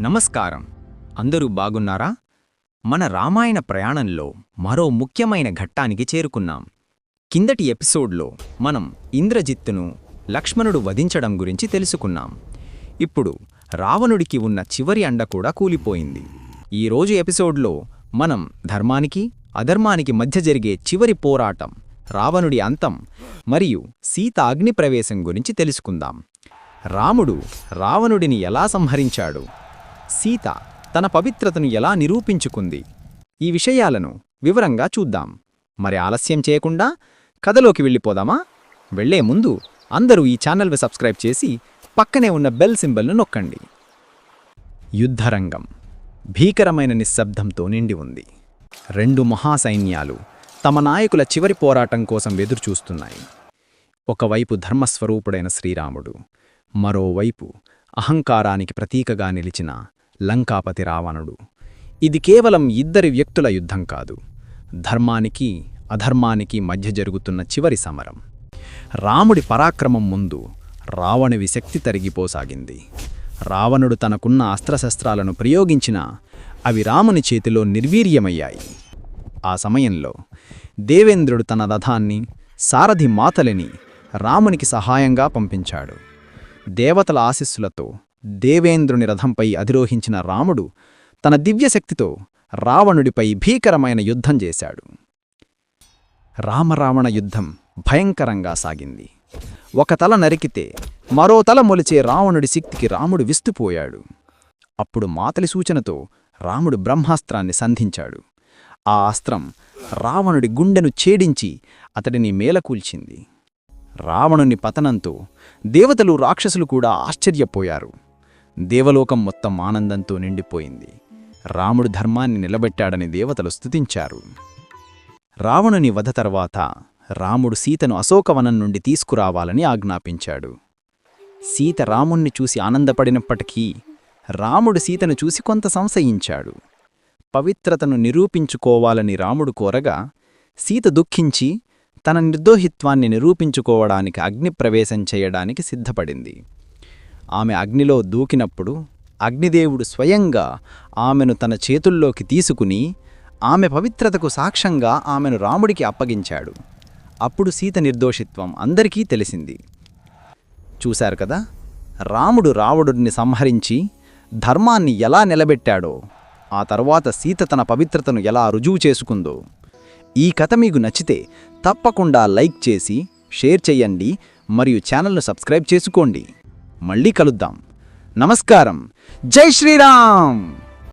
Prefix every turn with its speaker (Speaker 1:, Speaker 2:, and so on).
Speaker 1: నమస్కారం. అందరూ బాగున్నారా? మన రామాయణ ప్రయాణంలో మరో ముఖ్యమైన ఘట్టానికి చేరుకున్నాం. కిందటి ఎపిసోడ్లో మనం ఇంద్రజిత్తును లక్ష్మణుడు వధించడం గురించి తెలుసుకున్నాం. ఇప్పుడు రావణుడికి ఉన్న చివరి అండ కూడా కూలిపోయింది. ఈ రోజు ఎపిసోడ్లో మనం ధర్మానికి అధర్మానికి మధ్య జరిగే చివరి పోరాటం రావణుడి అంతం మరియు సీత అగ్నిప్రవేశం గురించి తెలుసుకుందాం. రాముడు రావణుడిని ఎలా సంహరించాడు? సీత తన పవిత్రతను ఎలా నిరూపించుకుంది? ఈ విషయాలను వివరంగా చూద్దాం. మరి ఆలస్యం చేయకుండా కథలోకి వెళ్ళిపోదామా? వెళ్ళే ముందు అందరూ ఈ ఛానల్ని సబ్స్క్రైబ్ చేసి పక్కనే ఉన్న బెల్ సింబల్ను నొక్కండి. యుద్ధరంగం భీకరమైన నిశ్శబ్దంతో నిండి ఉంది. రెండు మహాసైన్యాలు తమ నాయకుల చివరి పోరాటం కోసం ఎదురుచూస్తున్నాయి. ఒకవైపు ధర్మస్వరూపుడైన శ్రీరాముడు మరోవైపు అహంకారానికి ప్రతీకగా నిలిచిన లంకాపతి రావణుడు. ఇది కేవలం ఇద్దరి వ్యక్తుల యుద్ధం కాదు. ధర్మానికి అధర్మానికి మధ్య జరుగుతున్న చివరి సమరం. రాముడి పరాక్రమం ముందు రావణువి శక్తి తరిగిపోసాగింది. రావణుడు తనకున్న అస్త్రశస్త్రాలను ప్రయోగించినా అవి రాముని చేతిలో నిర్వీర్యమయ్యాయి. ఆ సమయంలో దేవేంద్రుడు తన రథాన్ని సారథి మాతలిని రామునికి సహాయంగా పంపించాడు. దేవతల ఆశీస్సులతో దేవేంద్రుని రథంపై అధిరోహించిన రాముడు తన దివ్యశక్తితో రావణుడిపై భీకరమైన యుద్ధం చేశాడు. రామరావణ యుద్ధం భయంకరంగా సాగింది. ఒక తల నరికితే మరో తల మొలిచే రావణుడి శక్తికి రాముడు విస్తుపోయాడు. అప్పుడు మాతలి సూచనతో రాముడు బ్రహ్మాస్త్రాన్ని సంధించాడు. ఆ అస్త్రం రావణుడి గుండెను ఛేడించి అతడిని మేలకూల్చింది. రావణుని పతనంతో దేవతలు రాక్షసులు కూడా ఆశ్చర్యపోయారు. దేవలోకం మొత్తం ఆనందంతో నిండిపోయింది. రాముడు ధర్మాన్ని నిలబెట్టాడని దేవతలు స్థుతించారు రావణుని వధ తర్వాత రాముడు సీతను అశోకవనం నుండి తీసుకురావాలని ఆజ్ఞాపించాడు. సీత రాముణ్ణి చూసి ఆనందపడినప్పటికీ రాముడు సీతను చూసి కొంత సంశయించాడు. పవిత్రతను నిరూపించుకోవాలని రాముడు కోరగా సీత దుఃఖించి తన నిర్దోహిత్వాన్ని నిరూపించుకోవడానికి అగ్నిప్రవేశం చేయడానికి సిద్ధపడింది. ఆమె అగ్నిలో దూకినప్పుడు అగ్నిదేవుడు స్వయంగా ఆమెను తన చేతుల్లోకి తీసుకుని ఆమె పవిత్రతకు సాక్ష్యంగా ఆమెను రాముడికి అప్పగించాడు. అప్పుడు సీత నిర్దోషిత్వం అందరికీ తెలిసింది. చూశారు కదా? రాముడు రావణుడిని సంహరించి ధర్మాన్ని ఎలా నిలబెట్టాడో ఆ తర్వాత సీత తన పవిత్రతను ఎలా రుజువు చేసుకుందో ఈ కథ మీకు నచ్చితే తప్పకుండా లైక్ చేసి షేర్ చేయండి మరియు ఛానల్ను సబ్స్క్రైబ్ చేసుకోండి. మళ్ళీ కలుద్దాం. నమస్కారం. జై శ్రీరామ్!